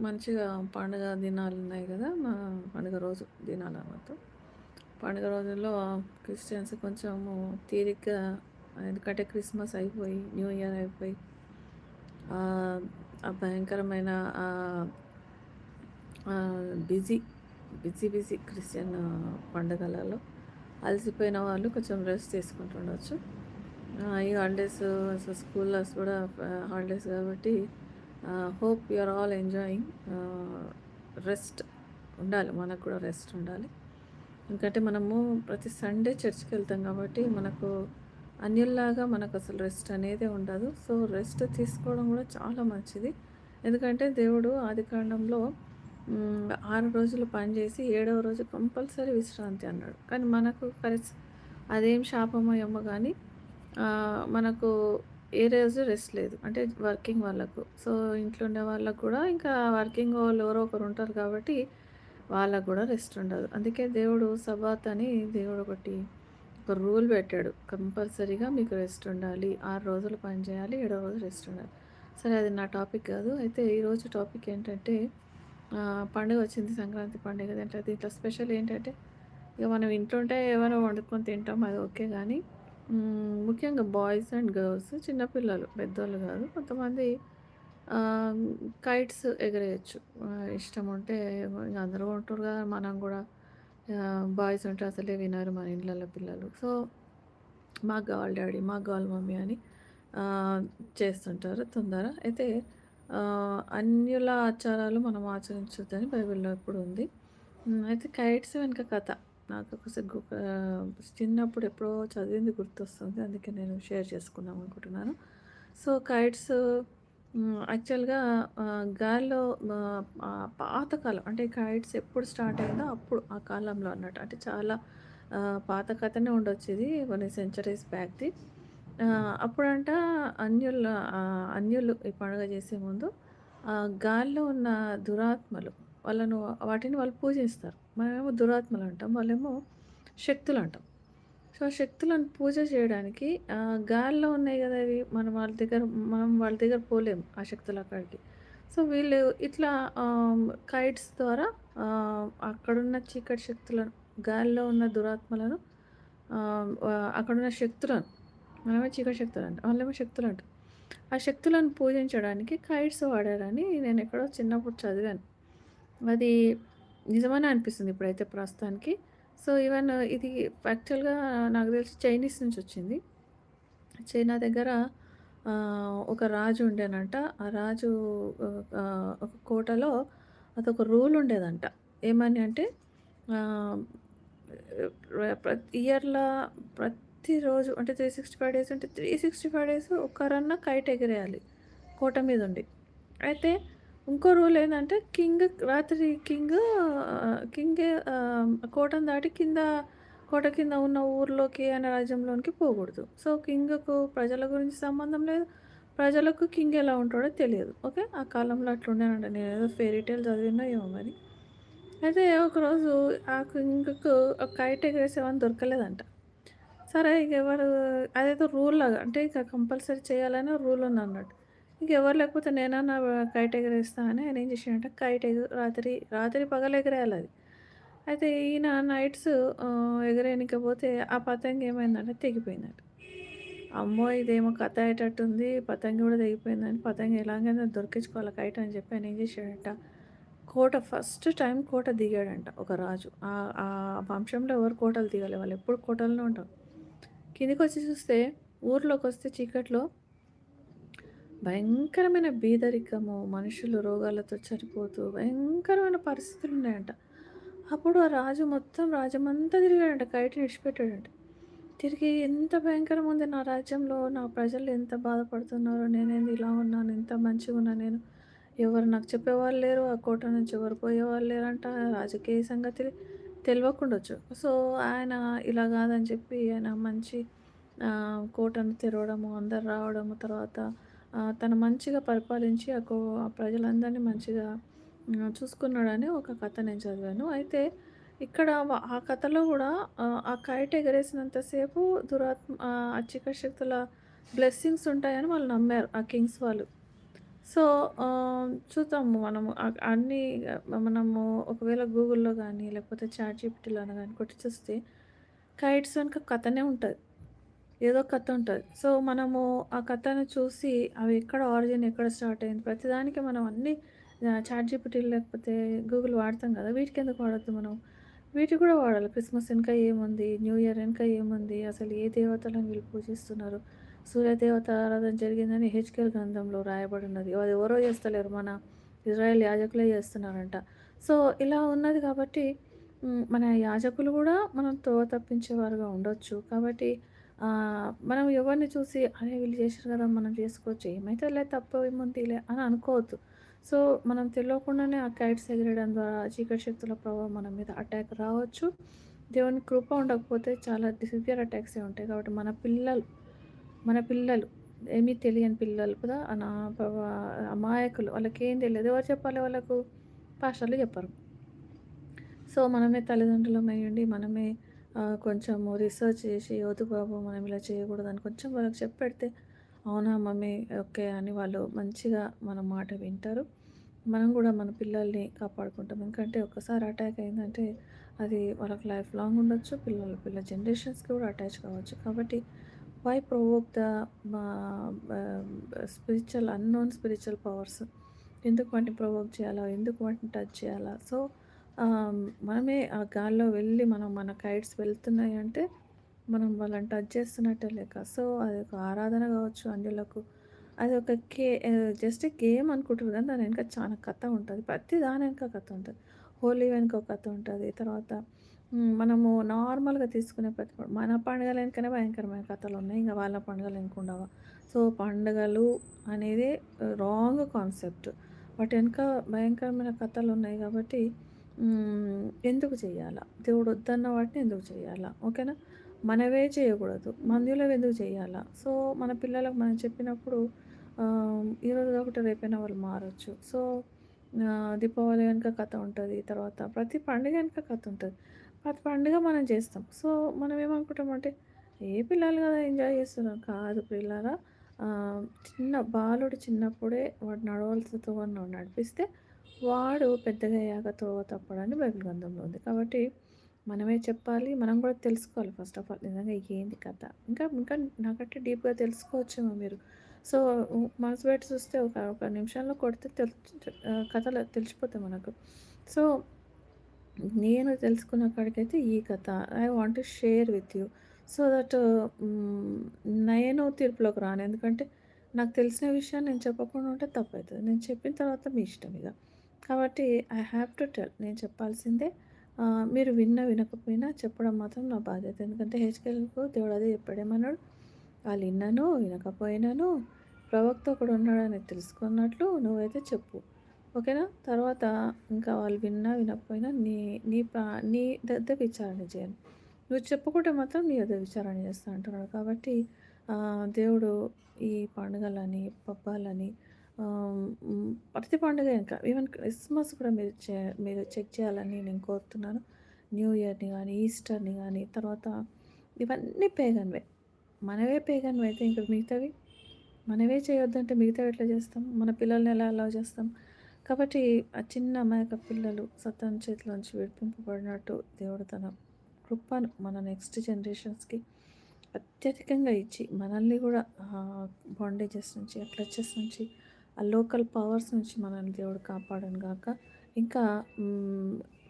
మంచిగా పండుగ దినాలు ఉన్నాయి కదా మా పండుగ రోజు దినాలు అన్నమాట. పండుగ రోజుల్లో క్రిస్టియన్స్ కొంచెము తీరిగ్గా ఎందుకంటే క్రిస్మస్ అయిపోయి న్యూ ఇయర్ అయిపోయి ఆ భయంకరమైన బిజీ బిజీ బిజీ క్రిస్టియన్ పండుగలలో అలసిపోయిన వాళ్ళు కొంచెం రెస్ట్ తీసుకుంటుండొచ్చు ఈ హాలిడేస్ స్కూల్లో కూడా హాలిడేస్ కాబట్టి hope you are all enjoying rest ఉండాలి మనకు కూడా రెస్ట్ ఉండాలి. ఎందుకంటే మనము ప్రతి సండే చర్చ్కి వెళ్తాం కాబట్టి మనకు అన్యుల్లాగా మనకు అసలు రెస్ట్ అనేది ఉండదు. సో రెస్ట్ తీసుకోవడం కూడా చాలా మంచిది. ఎందుకంటే దేవుడు ఆది కాండంలో ఆరు రోజులు పనిచేసి ఏడవ రోజు కంపల్సరీ విశ్రాంతి అన్నాడు. కానీ మనకు కలిసి అదేం శాపమో ఏమో కానీ మనకు ఏ రోజు రెస్ట్ లేదు. అంటే వర్కింగ్ వాళ్ళకు. సో ఇంట్లో ఉండే వాళ్ళకు కూడా ఇంకా వర్కింగ్ వాళ్ళు ఎవరో ఒకరు ఉంటారు కాబట్టి వాళ్ళకు కూడా రెస్ట్ ఉండదు. అందుకే దేవుడు సబాత్ అని దేవుడు ఒకటి ఒక రూల్ పెట్టాడు. కంపల్సరీగా మీకు రెస్ట్ ఉండాలి. ఆరు రోజులు పని చేయాలి ఏడో రోజు రెస్ట్ ఉండాలి. సరే అది నా టాపిక్ కాదు. అయితే ఈరోజు టాపిక్ ఏంటంటే పండుగ వచ్చింది సంక్రాంతి పండుగ. అంటే దీంట్లో స్పెషల్ ఏంటంటే ఇక మనం ఇంట్లో ఉంటే ఏమైనా వండుకొని తింటాం అది ఓకే కానీ ముఖ్యంగా బాయ్స్ అండ్ గర్ల్స్ చిన్నపిల్లలు పెద్దోళ్ళు కాదు కొంతమంది కైట్స్ ఎగరేయచ్చు. ఇష్టం ఉంటే అందరూ ఉంటారు కదా మనం కూడా బాయ్స్ ఉంటే అసలే వినరు మన ఇళ్ళల్లో పిల్లలు. సో మాకు కావాలి డాడీ మాకు కావాలి మమ్మీ అని చేస్తుంటారు తొందర. అయితే అన్యుల ఆచారాలు మనం ఆచరించొద్దని బైబిల్లో ఇప్పుడు ఉంది. అయితే కైట్స్ వెనుక కథ. నాకు సగ్గు చిన్నప్పుడు ఎప్పుడో చదివింది గుర్తొస్తుంది. అందుకే నేను షేర్ చేసుకుందాం అనుకుంటున్నాను. సో కైట్స్ యాక్చువల్గా గాల్లో పాతకాలం అంటే కైట్స్ ఎప్పుడు స్టార్ట్ అయిందో అప్పుడు ఆ కాలంలో అన్నట్టు. అంటే చాలా పాత కథనే ఉండొచ్చు ఇది కొన్ని సెంచరీస్ బ్యాక్ది. అప్పుడంట అన్యులు అన్యులు ఈ పండుగ చేసే ముందు గాల్లో ఉన్న దురాత్మలు వాళ్ళను వాటిని వాళ్ళు పూజిస్తారు. మనమేమో దురాత్మలు అంటాం వాళ్ళేమో శక్తులు అంటాం సో ఆ శక్తులను పూజ చేయడానికి గాల్లో ఉన్నాయి కదా అవి మనం వాళ్ళ దగ్గర మనం వాళ్ళ దగ్గర పోలేము ఆ శక్తులు అక్కడికి సో వీళ్ళు ఇట్లా కైట్స్ ద్వారా అక్కడున్న చీకటి శక్తులను గాల్లో ఉన్న దురాత్మలను అక్కడున్న శక్తులను మనమే చీకటి శక్తులు అంటాం వాళ్ళేమో శక్తులు అంటాం ఆ శక్తులను పూజించడానికి కైట్స్ వాడారని నేను ఎక్కడో చిన్నప్పుడు చదివాను. అది నిజమని అనిపిస్తుంది ఇప్పుడైతే ప్రస్తుతానికి. సో ఈవెన్ ఇది యాక్చువల్గా నాకు తెలిసి చైనీస్ నుంచి వచ్చింది. చైనా దగ్గర ఒక రాజు ఉండేనంట. ఆ రాజు ఒక కోటలో అదొక రూల్ ఉండేదంట. ఏమని అంటే ప్రతి ఇయర్లో ప్రతిరోజు అంటే త్రీ సిక్స్టీ ఫైవ్ డేస్ అంటే త్రీ సిక్స్టీ ఫైవ్ డేస్ ఒక్కరన్నా కైట్ ఎగిరేయాలి. కోట మీద ఉండి. అయితే ఇంకో రూల్ ఏంటంటే కింగ్ రాత్రి కింగ్ కింగ్ కోటను దాటి కింద కోట కింద ఉన్న ఊర్లోకి అనే రాజ్యంలోనికి పోకూడదు. సో కింగ్కు ప్రజల గురించి సంబంధం లేదు. ప్రజలకు కింగ్ ఎలా ఉంటాడో తెలియదు. ఓకే? ఆ కాలంలో అట్లుండేనంట నేను ఏదో ఫెయిరీ టైల్ చదివినా ఏమో మరి. అయితే ఒకరోజు ఆ కింగ్కు కైట్ ఎగరేసేవని దొరకలేదంట. సరే ఇక ఎవరు అదేదో రూల్ లాగా అంటే ఇక కంపల్సరీ చేయాలనే రూల్ ఉంది అన్నట్టు ఇంకెవరు లేకపోతే నేనన్నా కైట్ ఎగరేస్తా అని ఆయన ఏం చేసాడంటే. కైట్ ఎగు రాత్రి రాత్రి పగలు ఎగరేయాలి అది. అయితే ఈయన నైట్స్ ఎగరేయనికపోతే ఆ పతంగి ఏమైందంటే తెగిపోయిందంట. అమ్మో ఇదేమో కథ అయ్యేటట్టుంది పతంగి కూడా తెగిపోయిందని పతంగి ఎలాగైనా దొరికించుకోవాలి కైట్ అని చెప్పి ఆయన ఏం చేశాడంట కోట ఫస్ట్ టైం కోట దిగాడంట ఒక రాజు. ఆ వంశంలో ఎవరు కోటలు దిగాలి? వాళ్ళు ఎప్పుడు కోటల్లో ఉంటారు. కిందికి వచ్చి చూస్తే ఊర్లోకి వస్తే చీకట్లో భయంకరమైన బీదరికము మనుషులు రోగాలతో చనిపోతూ భయంకరమైన పరిస్థితులు ఉన్నాయంట. అప్పుడు ఆ రాజు మొత్తం రాజ్యమంతా తిరిగాడంట కైట విడిచిపెట్టాడంట తిరిగి ఎంత భయంకరం ఉంది నా రాజ్యంలో నా ప్రజలు ఎంత బాధపడుతున్నారో నేనేంది ఇలా ఉన్నాను ఎంత మంచిగా ఉన్నా నేను. ఎవరు నాకు చెప్పేవాళ్ళు లేరు ఆ కోట నుంచి ఎవరు పోయేవాళ్ళు లేరంట రాజకీయ సంగతి తెలియకుండొచ్చు సో ఆయన ఇలా కాదని చెప్పి ఆయన మంచి కోటను తెరవడము అందరు రావడము తర్వాత తను మంచిగా పరిపాలించి ఆ ప్రజలందరినీ మంచిగా చూసుకున్నాడని ఒక కథ నేను చదివాను. అయితే ఇక్కడ ఆ కథలో కూడా ఆ కైట్ ఎగరేసినంతసేపు దురాత్మ అచ్చిక శక్తుల బ్లెస్సింగ్స్ ఉంటాయని వాళ్ళు నమ్మారు ఆ కింగ్స్ వాళ్ళు. సో, చూద్దాము మనము అన్నీ మనము ఒకవేళ గూగుల్‌లో కానీ లేకపోతే చాట్ జీపీటీలో కానీ కొట్టి చూస్తే కైట్స్ వెనుక కథనే ఉంటుంది. ఏదో కథ ఉంటుంది సో, మనము ఆ కథను చూసి అవి ఎక్కడ ఆరిజిన్ ఎక్కడ స్టార్ట్ అయింది ప్రతిదానికి మనం అన్నీ చాట్ జీపీటీ లేకపోతే గూగుల్ వాడతాం కదా వీటికి ఎందుకు వాడొద్దు మనం? వీటికి కూడా వాడాలి. క్రిస్మస్ వెనక ఏముంది? న్యూ ఇయర్ వెనక ఏముంది? అసలు ఏ దేవతలను వీళ్ళు పూజిస్తున్నారు? సూర్యదేవత ఆరాధన జరిగిందని హెచ్‌కేల్ గ్రంథంలో రాయబడి ఉన్నది. అది ఎవరో చేస్తలేరు. మన ఇజ్రాయెల్ యాజకులే చేస్తున్నారంట. సో, ఇలా ఉన్నది కాబట్టి మన యాజకులు కూడా మనం తో తప్పించేవారుగా ఉండొచ్చు. కాబట్టి మనం ఎవరిని చూసి అరే! వీళ్ళు చేశారు కదా! మనం చేసుకోవచ్చు. ఏమైతదిలే తప్పేముందిలే అని అనుకోవద్దు. సో, మనం తెలియకుండానే ఆ కైట్స్ ఎగిరడం ద్వారా చీకటి శక్తుల ప్రభావం మన మీద అటాక్ రావచ్చు. దేవుని కృప ఉండకపోతే చాలా సివియర్ అటాక్సే ఉంటాయి. కాబట్టి మన పిల్లలు, మన పిల్లలు ఏమీ తెలియని పిల్లలు కదా! అనా అమాయకులు అమాయకులు వాళ్ళకేం తెలియదు ఎవరు చెప్పాలి వాళ్ళకు? పాస్టర్లు చెప్పరు. సో, మనమే తల్లిదండ్రులమయ్యుండి మనమే కొంచెము రీసెర్చ్ చేసి వద్దు బాబు మనం ఇలా చేయకూడదని కొంచెం వాళ్ళకి చెప్పెడితే అవునా మమ్మీ ఓకే అని వాళ్ళు మంచిగా మన మాట వింటారు. మనం కూడా మన పిల్లల్ని కాపాడుకుంటాం. ఎందుకంటే ఒక్కసారి అటాక్ అయిందంటే అది వాళ్ళకి లైఫ్ లాంగ్ ఉండొచ్చు. పిల్లల పిల్ల జనరేషన్స్‌కి కూడా అటాచ్ కావచ్చు. కాబట్టి why provoke the spiritual unknown spiritual powers ఎందుకు వాటిని ప్రొవోక్ చేయాలా? ఎందుకు వాటిని టచ్ చేయాలా? సో, మనమే ఆ గాల్లో వెళ్ళి మనం మన కైట్స్ వెళ్తున్నాయంటే మనం వాళ్ళని టచ్ చేస్తున్నట్టే లెక్క. సో, అది ఒక ఆరాధన కావచ్చు అందులకు అది ఒక కే జస్ట్ గేమ్ అనుకుంటుర్రు కానీ దాని వెనక చాలా కథ ఉంటుంది ప్రతి దాని వెనక కథ ఉంటుంది హోలీ వెనుక ఒక కథ ఉంటుంది తర్వాత మనము నార్మల్‌గా తీసుకునే ప్రతి మన పండుగల వెనకనే భయంకరమైన కథలు ఉన్నాయి ఇంకా వాళ్ళ పండుగలు వెనక ఉండవా? సో, పండుగలు అనేది రాంగ్ కాన్సెప్ట్. వాటి వెనక భయంకరమైన కథలు ఉన్నాయి కాబట్టి ఎందుకు చేయాలా? దేవుడు వద్దన్న వాటిని ఎందుకు చేయాలా? ఓకేనా? మనవే చేయకూడదు. మందులవి ఎందుకు చేయాలా? సో, మన పిల్లలకు మనం చెప్పినప్పుడు ఈరోజు ఒకటి రేపైనా వాళ్ళు మారచ్చు సో, దీపావళి వెనుక కథ ఉంటుంది తర్వాత ప్రతి పండుగ వెనుక కథ ఉంటుంది ప్రతి పండుగ మనం చేస్తాం. సో, మనం ఏమనుకుంటామంటే ఏ పిల్లలు కదా ఎంజాయ్ చేస్తున్నారు. కాదు పిల్లలా చిన్న బాలుడు చిన్నప్పుడే వాడు నడవలసితో వాడిని నడిపిస్తే వాడు పెద్దగయ్యాక త్రోవ తప్పడని బైబిల్ గ్రంథంలో ఉంది. కాబట్టి మనమే చెప్పాలి. మనం కూడా తెలుసుకోవాలి ఫస్ట్ ఆఫ్ ఆల్. నిజంగా ఏంది కథ? ఇంకా ఇంకా నాకంటే డీప్‌గా తెలుసుకోవచ్చేమో మీరు. సో, మనసు బయట చూస్తే ఒక ఒక నిమిషంలో కొడితే తెలు కథలు తెలిసిపోతాయి మనకు. సో, నేను తెలుసుకున్న కాడికైతే ఈ కథ. I want to share with you. So that నేను తీర్పులోకి రాను. ఎందుకంటే నాకు తెలిసిన విషయాన్ని నేను చెప్పకుండా ఉంటే తప్పవుతుంది నేను చెప్పిన తర్వాత మీ ఇష్టం ఇక కాబట్టి ఐ హ్యావ్ టు టెల్. నేను చెప్పాల్సిందే. మీరు విన్నా వినకపోయినా చెప్పడం మాత్రం నా బాధ్యత. ఎందుకంటే హెచ్కెల్కు దేవుడు అదే చెప్పాడేమన్నాడు వాళ్ళు విన్నాను వినకపోయినను ప్రవక్త ఒకడున్నాడని తెలుసుకున్నట్లు నువ్వైతే చెప్పు. ఓకేనా? తర్వాత ఇంకా వాళ్ళు విన్నా వినకపోయినా నీ నీ ప్రా నీ దగ్గర విచారణ చేయను. నువ్వు చెప్పుకుంటే మాత్రం నీ యొద్ద విచారణ చేస్తా అంటున్నాడు. కాబట్టి దేవుడు ఈ పండుగలని, పబ్బాలని ప్రతి పండుగ ఇంకా ఈవెన్ క్రిస్మస్ కూడా మీరు చే మీరు చెక్ చేయాలని నేను కోరుతున్నాను. న్యూ ఇయర్‌ని కానీ ఈస్టర్‌ని కానీ తర్వాత ఇవన్నీ పేగన్‌వే. మనవే పేగన్వే అయితే ఇంకా మిగతావి మనమే చేయొద్దంటే మిగతావి ఎట్లా చేస్తాం? మన పిల్లల్ని ఎలా అలౌ చేస్తాం? కాబట్టి ఆ చిన్న అమాయక పిల్లలు సతాన్ చేతిలోంచి విడిపింపబడినట్టు దేవుడు తన కృపను మన నెక్స్ట్ జనరేషన్స్‌కి అత్యధికంగా ఇచ్చి మనల్ని కూడా బాండేజెస్ నుంచి, అట్లచెస్ నుంచి, ఆ లోకల్ పవర్స్ నుంచి మనల్ని దేవుడు కాపాడను గాక. ఇంకా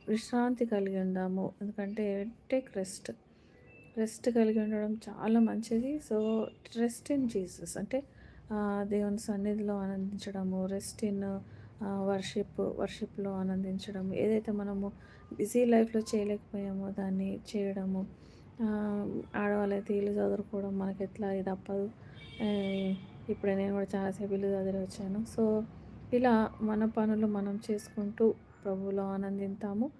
విశ్రాంతి కలిగి ఉందాము. ఎందుకంటే టేక్ రెస్ట్. రెస్ట్ కలిగి ఉండడం చాలా మంచిది. సో, రెస్ట్ ఇన్ జీసస్ అంటే దేవుని సన్నిధిలో ఆనందించడము, రెస్ట్ ఇన్ వర్షిప్ వర్షిప్‌లో ఆనందించడం. ఏదైతే మనము బిజీ లైఫ్‌లో చేయలేకపోయామో దాన్ని చేయడము. ఆడవాళ్ళైతే ఇల్లు చదురుకోవడం మనకెట్లా ఇది తప్పదు. ఇప్పుడు ఇప్పుడే నేను కూడా చాలాసేపు ఇల్లు దగ్గర వచ్చాను. సో, ఇలా మన పనులు మనం చేసుకుంటూ ప్రభువులో ఆనందిస్తాము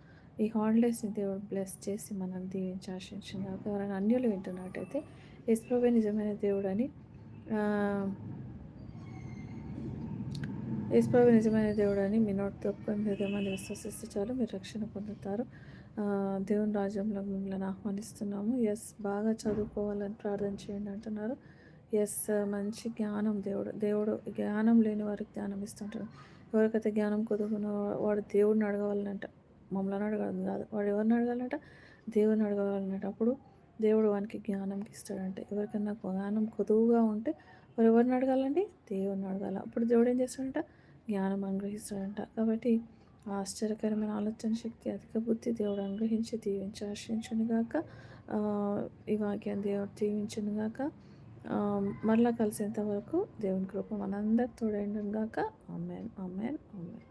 ఈ హాలిడేస్‌ని దేవుడు బ్లెస్ చేసి మనం దీవించి ఆశించిన ఎవరైనా అన్యులు వింటున్నట్టయితే యేసు నిజమైన దేవుడని అని యేసు నిజమైన నిజమైన దేవుడని మీ నోట్ ఒప్పుకొని మీ విశ్వసిస్తే చాలు మీరు రక్షణ పొందుతారు. దేవుని రాజ్యంలో మిమ్మల్ని ఆహ్వానిస్తున్నాము. ఎస్ బాగా చదువుకోవాలని ప్రార్థన చేయండి అంటున్నారు. ఎస్ మంచి జ్ఞానం దేవుడు. దేవుడు జ్ఞానం లేని వారికి జ్ఞానం ఇస్తుంటాడు. ఎవరికైతే జ్ఞానం కొదుగునో వాడు దేవుడిని అడగవాలనంట. మమ్మల్ని అడగడం కాదు. వాడు ఎవరిని అడగాలంట? దేవుడిని అడగవాలనంట. అప్పుడు దేవుడు వానికి జ్ఞానంకి ఇస్తాడంట. ఎవరికైనా జ్ఞానం కొదువుగా ఉంటే వారు ఎవరిని అడగాలండి? దేవుడిని అడగాల. అప్పుడు దేవుడు ఏం చేస్తాడంట? జ్ఞానం అనుగ్రహిస్తాడంట. కాబట్టి ఆశ్చర్యకరమైన ఆలోచన శక్తి, అధిక బుద్ధి దేవుడు అనుగ్రహించి దీవించి ఆశ్రయించునుగాక. ఈ వాక్యాన్ని దేవుడు దీవించునుగాక. మరలా కలిసేంత వరకు దేవుని కృప మనందరి తోడైండుగాక ఆమెన్. ఆమెన్. ఆమెన్.